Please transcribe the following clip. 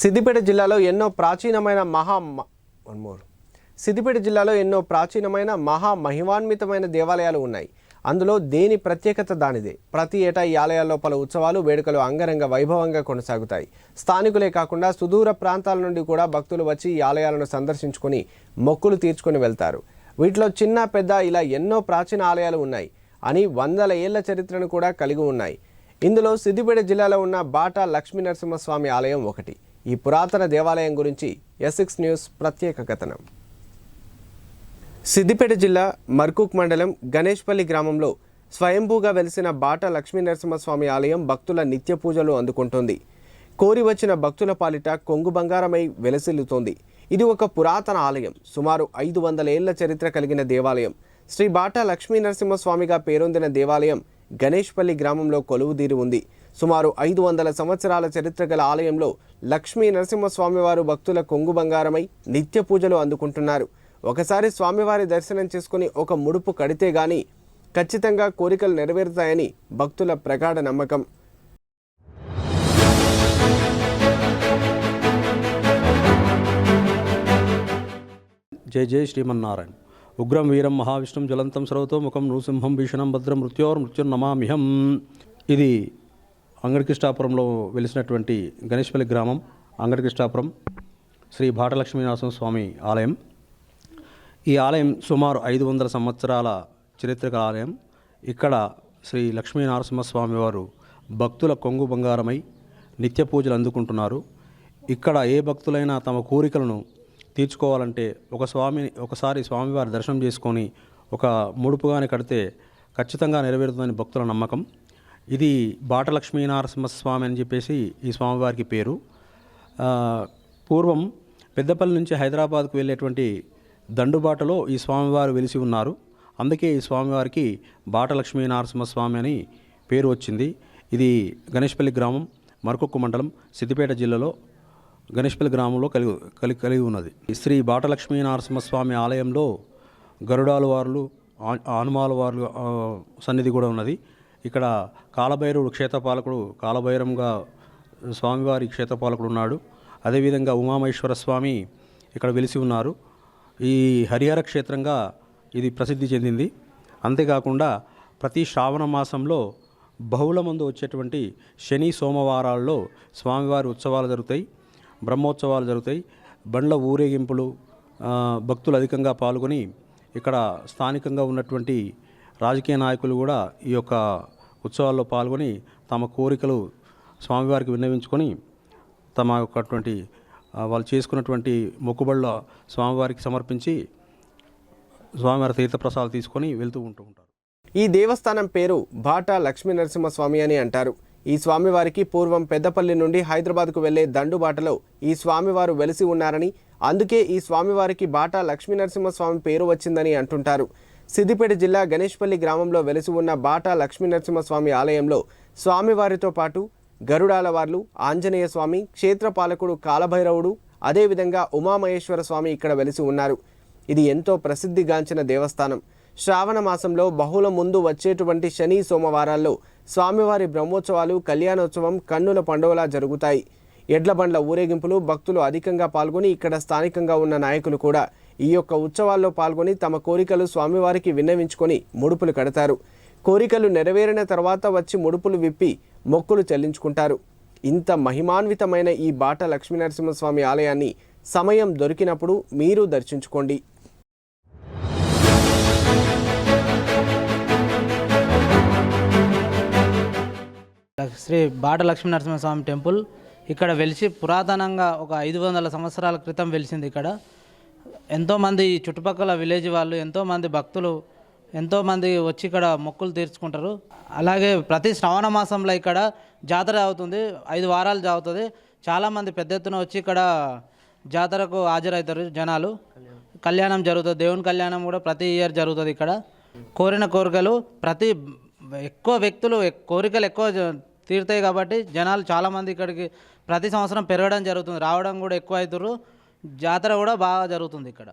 సిద్దిపేట జిల్లాలో ఎన్నో ప్రాచీనమైన మహా వన్ మోర్ సిద్దిపేట జిల్లాలో ఎన్నో ప్రాచీనమైన మహా మహిమాన్వితమైన దేవాలయాలు ఉన్నాయి. అందులో దేని ప్రత్యేకత దానిదే? ప్రతి ఏటా ఈ ఆలయాల్లో పలు ఉత్సవాలు వేడుకలు అంగరంగ వైభవంగా కొనసాగుతాయి. స్థానికులే కాకుండా సుదూర ప్రాంతాల నుండి కూడా భక్తులు వచ్చి ఈ ఆలయాలను సందర్శించుకొని మొక్కులు తీర్చుకొని వెళ్తారు. వీటిలో చిన్న పెద్ద ఇలా ఎన్నో ప్రాచీన ఆలయాలు ఉన్నాయి అని వందల ఏళ్ళ చరిత్రను కూడా కలిగి ఉన్నాయి. ఇందులో సిద్దిపేట జిల్లాలో ఉన్న బాటా లక్ష్మీ నరసింహస్వామి ఆలయం ఒకటి. ఈ పురాతన దేవాలయం గురించి ఎస్ఎక్స్ న్యూస్ ప్రత్యేక కథనం. సిద్దిపేట జిల్లా మర్కూక్ మండలం గణేష్పల్లి గ్రామంలో స్వయంభూగా వెలిసిన బాట లక్ష్మీ నరసింహస్వామి ఆలయం భక్తుల నిత్య పూజలు అందుకుంటోంది. కోరి వచ్చిన భక్తుల పాలిట కొంగు బంగారమై వెలసిల్లుతోంది. ఇది ఒక పురాతన ఆలయం. సుమారు ఐదు వందల ఏళ్ళ చరిత్ర కలిగిన దేవాలయం. శ్రీ బాట లక్ష్మీ నరసింహస్వామిగా పేరొందిన దేవాలయం గణేష్పల్లి గ్రామంలో కొలువుదీరి ఉంది. సుమారు ఐదు వందల సంవత్సరాల చరిత్ర గల ఆలయంలో లక్ష్మీ నరసింహస్వామివారు భక్తుల కొంగు బంగారమై నిత్య పూజలు అందుకుంటున్నారు. ఒకసారి స్వామివారి దర్శనం చేసుకుని ఒక ముడుపు కడితే గాని ఖచ్చితంగా కోరికలు నెరవేరుతాయని భక్తుల ప్రగాఢ నమ్మకం. జై జై శ్రీమన్నారాయణ. ఉగ్రం వీరం మహావిష్ణుం జ్వలంతం సర్వతో ముఖం నృసింహం భీషణం భద్రం మృత్యోర్ మృత్యుర్నమామిహం ఇది అంగడికృష్ణాపురంలో వెలిసినటువంటి గణేష్పల్లి గ్రామం అంగడికృష్ణాపురం శ్రీ భాటలక్ష్మీనరసింహ స్వామి ఆలయం. ఈ ఆలయం సుమారు ఐదు వందల సంవత్సరాల చరిత్ర గల ఆలయం. ఇక్కడ శ్రీ లక్ష్మీనరసింహస్వామి వారు భక్తుల కొంగు బంగారమై నిత్య పూజలు అందుకుంటున్నారు. ఇక్కడ ఏ భక్తులైనా తమ కోరికలను తీర్చుకోవాలంటే ఒక స్వామి ఒకసారి స్వామివారి దర్శనం చేసుకొని ఒక ముడుపుగాని కడితే ఖచ్చితంగా నెరవేరుతుందని భక్తుల నమ్మకం. ఇది బాటలక్ష్మీ నరసింహస్వామి అని చెప్పేసి ఈ స్వామివారికి పేరు. పూర్వం పెద్దపల్లి నుంచి హైదరాబాద్కు వెళ్ళేటువంటి దండుబాటలో ఈ స్వామివారు వెలిసి ఉన్నారు. అందుకే ఈ స్వామివారికి బాటలక్ష్మీ నరసింహస్వామి అని పేరు వచ్చింది. ఇది గణేష్పల్లి గ్రామం మరకొక్కు మండలం సిద్దిపేట జిల్లాలో గణేష్పల్లి గ్రామంలో కలిగి కలిగి కలిగి ఉన్నది. ఈ శ్రీ బాటలక్ష్మీ నరసింహస్వామి ఆలయంలో గరుడాలు వార్లు హనుమాల వార్లు సన్నిధి కూడా ఉన్నది. ఇక్కడ కాలభైరవుడు క్షేత్రపాలకుడు కాలభైరంగా స్వామివారి క్షేత్రపాలకుడు ఉన్నాడు. అదేవిధంగా ఉమామహేశ్వర స్వామి ఇక్కడ వెలిసి ఉన్నారు. ఈ హరిహర క్షేత్రంగా ఇది ప్రసిద్ధి చెందింది. అంతేకాకుండా ప్రతి శ్రావణ మాసంలో బహుళ మందు వచ్చేటువంటి శని సోమవారాల్లో స్వామివారి ఉత్సవాలు జరుగుతాయి బ్రహ్మోత్సవాలు జరుగుతాయి. బండ్ల ఊరేగింపులు భక్తులు అధికంగా పాల్గొని ఇక్కడ స్థానికంగా ఉన్నటువంటి రాజకీయ నాయకులు కూడా ఈ యొక్క ఉత్సవాల్లో పాల్గొని తమ కోరికలు స్వామివారికి విన్నవించుకొని తమ యొక్కటువంటి వాళ్ళు చేసుకున్నటువంటి మొక్కుబళ్ళ స్వామివారికి సమర్పించి స్వామివారి తీర్థప్రసాదాలు తీసుకొని వెళ్తూ ఉంటూ ఉంటారు. ఈ దేవస్థానం పేరు బాటా లక్ష్మీ నరసింహస్వామి అని అంటారు. ఈ స్వామివారికి పూర్వం పెద్దపల్లి నుండి హైదరాబాద్కు వెళ్ళే దండుబాటలో ఈ స్వామివారు వెలిసి ఉన్నారని అందుకే ఈ స్వామివారికి బాటా లక్ష్మీ నరసింహస్వామి పేరు వచ్చిందని అంటుంటారు. సిద్దిపేట జిల్లా గణేష్పల్లి గ్రామంలో వెలిసి ఉన్న బాటా లక్ష్మీ నరసింహస్వామి ఆలయంలో స్వామివారితో పాటు గరుడాల వార్లు ఆంజనేయ స్వామి క్షేత్రపాలకుడు కాలభైరవుడు అదేవిధంగా ఉమామహేశ్వర స్వామి ఇక్కడ వెలిసి ఉన్నారు. ఇది ఎంతో ప్రసిద్ధిగాంచిన దేవస్థానం. శ్రావణ మాసంలో బహుళ ముందు వచ్చేటువంటి శని సోమవారాల్లో స్వామివారి బ్రహ్మోత్సవాలు కళ్యాణోత్సవం కన్నుల పండుగలా జరుగుతాయి. ఎడ్ల బండ్ల ఊరేగింపులు భక్తులు అధికంగా పాల్గొని ఇక్కడ స్థానికంగా ఉన్న నాయకులు కూడా ఈ యొక్క ఉత్సవాల్లో పాల్గొని తమ కోరికలు స్వామివారికి విన్నవించుకొని ముడుపులు కడతారు. కోరికలు నెరవేరిన తర్వాత వచ్చి ముడుపులు విప్పి మొక్కులు చెల్లించుకుంటారు. ఇంత మహిమాన్వితమైన ఈ బాట లక్ష్మీనరసింహస్వామి ఆలయాన్ని సమయం దొరికినప్పుడు మీరు దర్శించుకోండి. శ్రీ బాట లక్ష్మీనరసింహస్వామి టెంపుల్ ఇక్కడ వెలిసి పురాతనంగా ఒక ఐదు వందల సంవత్సరాల క్రితం వెలిసింది ఇక్కడ. ఎంతోమంది చుట్టుపక్కల విలేజ్ వాళ్ళు ఎంతోమంది భక్తులు ఎంతోమంది వచ్చి ఇక్కడ మొక్కులు తీర్చుకుంటారు. అలాగే ప్రతి శ్రావణ మాసంలో ఇక్కడ జాతర అవుతుంది ఐదు వారాలు జరుగుతుంది చాలామంది పెద్ద ఎత్తున వచ్చి ఇక్కడ జాతరకు హాజరవుతారు జనాలు. కళ్యాణం జరుగుతుంది దేవుని కళ్యాణం కూడా ప్రతి ఇయర్ జరుగుతుంది ఇక్కడ. కోరిన కోరికలు ప్రతి ఎక్కువ వ్యక్తులు కోరికలు ఎక్కువ తీరుతాయి కాబట్టి జనాలు చాలామంది ఇక్కడికి ప్రతి సంవత్సరం పెరగడం జరుగుతుంది. రావడం కూడా ఎక్కువ అవుతుర్రు. జాతర కూడా బాగా జరుగుతుంది ఇక్కడ.